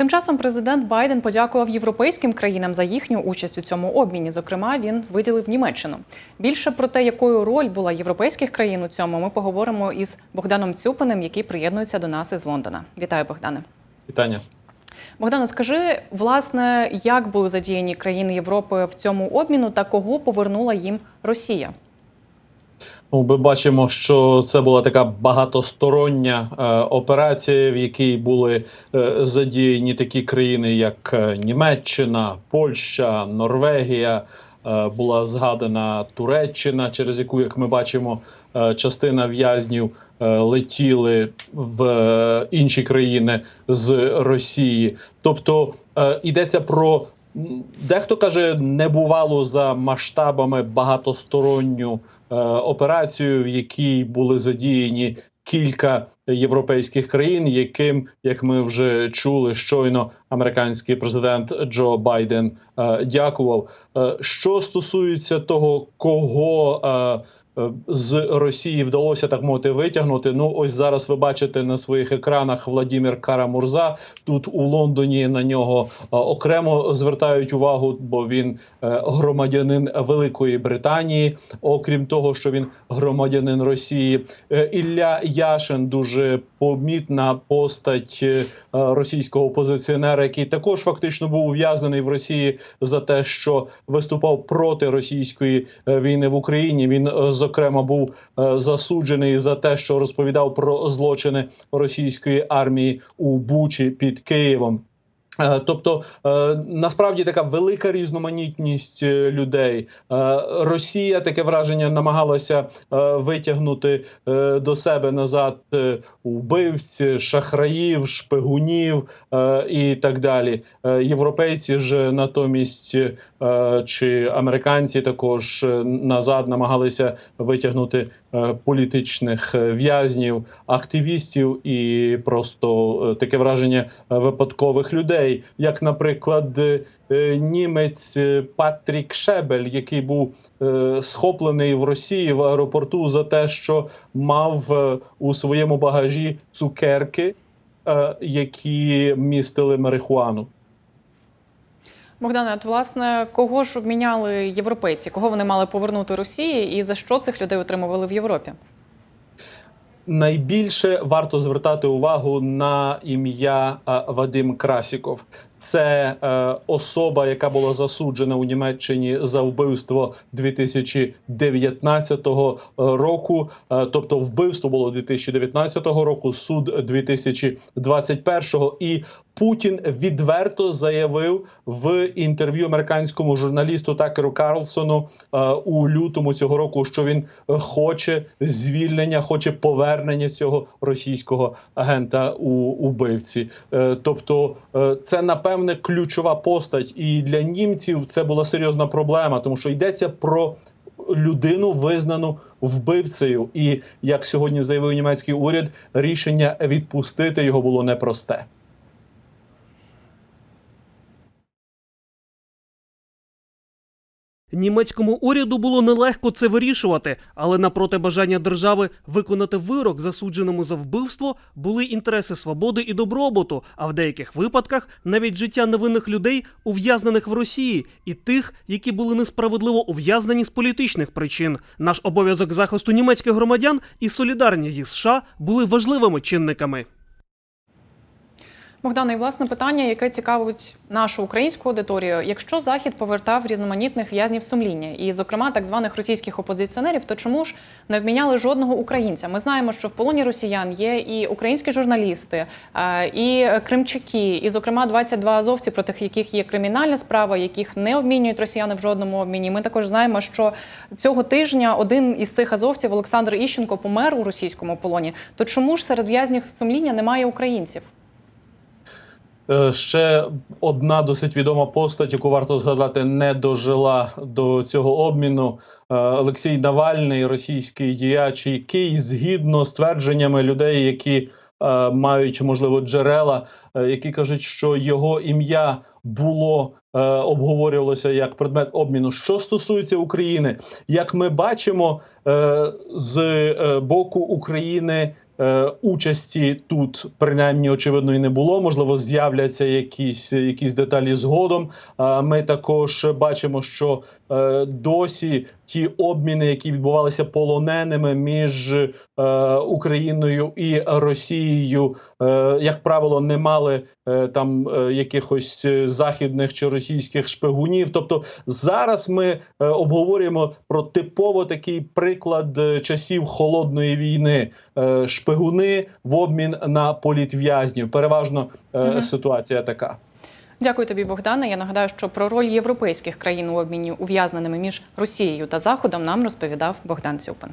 Тим часом президент Байден подякував європейським країнам за їхню участь у цьому обміні. Зокрема, він виділив Німеччину. Більше про те, якою роль була європейських країн у цьому, ми поговоримо із Богданом Цюпиним, який приєднується до нас із Лондона. Вітаю, Богдане. Вітання. Богдане, скажи, власне, як були задіяні країни Європи в цьому обміну та кого повернула їм Росія? Ну, ми бачимо, що це була така багатостороння е, операція, в якій були е, задіяні такі країни, як е, Німеччина, Польща, Норвегія. Е, була згадана Туреччина, через яку, як ми бачимо, е, частина в'язнів е, летіли в е, інші країни з Росії. Тобто е, йдеться про дехто каже небувалу за масштабами багатосторонню е, операцію, в якій були задіяні кілька європейських країн, яким, як ми вже чули, щойно американський президент Джо Байден е, дякував. Е, що стосується того, кого е, з Росії вдалося так мовити витягнути. Ну, ось зараз ви бачите на своїх екранах Владимир Карамурза. Тут у Лондоні на нього е, окремо звертають увагу, бо він е, громадянин Великої Британії. Окрім того, що він громадянин Росії, Е, Ілля Яшин дуже помітна постать е, російського опозиціонера, який також фактично був ув'язнений в Росії за те, що виступав проти російської е, війни в Україні. Він е, зокрема був е, засуджений за те, що розповідав про злочини російської армії у Бучі під Києвом. Е, Тобто е, насправді така велика різноманітність е, людей. Росія таке враження намагалася витягнути до себе назад вбивць, шахраїв, шпигунів і так далі. Європейці ж натомість чи американці також назад намагалися витягнути політичних в'язнів, активістів і просто таке враження випадкових людей, як, наприклад, е, е, німець е, Патрік Шебель, який був схоплений в Росії в аеропорту за те, що мав у своєму багажі цукерки, які містили марихуану. Богдане, от власне, кого ж обміняли європейці? Кого вони мали повернути Росії, і за що цих людей отримували в Європі? Найбільше варто звертати увагу на ім'я е, Вадим Красіков. Це е, особа, яка була засуджена у Німеччині за вбивство 2019 року. Е, тобто, вбивство було 2019 року, суд 2021. І Путін відверто заявив в інтерв'ю американському журналісту Такеру Карлсону е, у лютому цього року, що він е, хоче звільнення, хоче повернення цього російського агента у убивці. Е, тобто, е, це напевне ключова постать, і для німців це була серйозна проблема, тому що йдеться про людину визнану вбивцею, і як сьогодні заявив німецький уряд, рішення відпустити його було непросте. Німецькому уряду було нелегко це вирішувати, але напроти бажання держави виконати вирок засудженому за вбивство були інтереси свободи і добробуту, а в деяких випадках навіть життя невинних людей, ув'язнених в Росії, і тих, які були несправедливо ув'язнені з політичних причин. Наш обов'язок захисту німецьких громадян і солідарність зі США були важливими чинниками. Богдане, і власне питання, яке цікавить нашу українську аудиторію. Якщо Захід повертав різноманітних в'язнів сумління, і, зокрема, так званих російських опозиціонерів, то чому ж не обміняли жодного українця? Ми знаємо, що в полоні росіян є і українські журналісти, е, і кримчаки, і, зокрема, 22 азовці, проти яких є кримінальна справа, яких не обмінюють росіяни в жодному обміні. Ми також знаємо, що цього тижня один із цих азовців, Олександр Іщенко, помер у російському полоні. То чому ж серед в'язнів сумління немає українців? Е, Ще одна досить відома постать, яку варто згадати, не дожила до цього обміну. Е, Олексій Навальний, російський діяч, який згідно з твердженнями людей, які е, мають можливо джерела, які кажуть, що його ім'я було обговорювалося як предмет обміну. Що стосується України, як ми бачимо, з боку України е, участі тут принаймні очевидно і не було. Можливо, з'являться якісь, якісь деталі згодом. Е, ми також бачимо, що е, досі ті обміни, які відбувалися полоненими між е, Україною і Росією, як правило, не мали там якихось західних чи російських шпигунів. Тобто зараз ми обговорюємо про типово такий приклад часів холодної війни. Е, шпигуни в обмін на політв'язнів. Переважно е, Мгм. ситуація така. Дякую тобі, Богдане. Я нагадаю, що про роль європейських країн у обміні ув'язненими між Росією та Заходом нам розповідав Богдан Цюпин.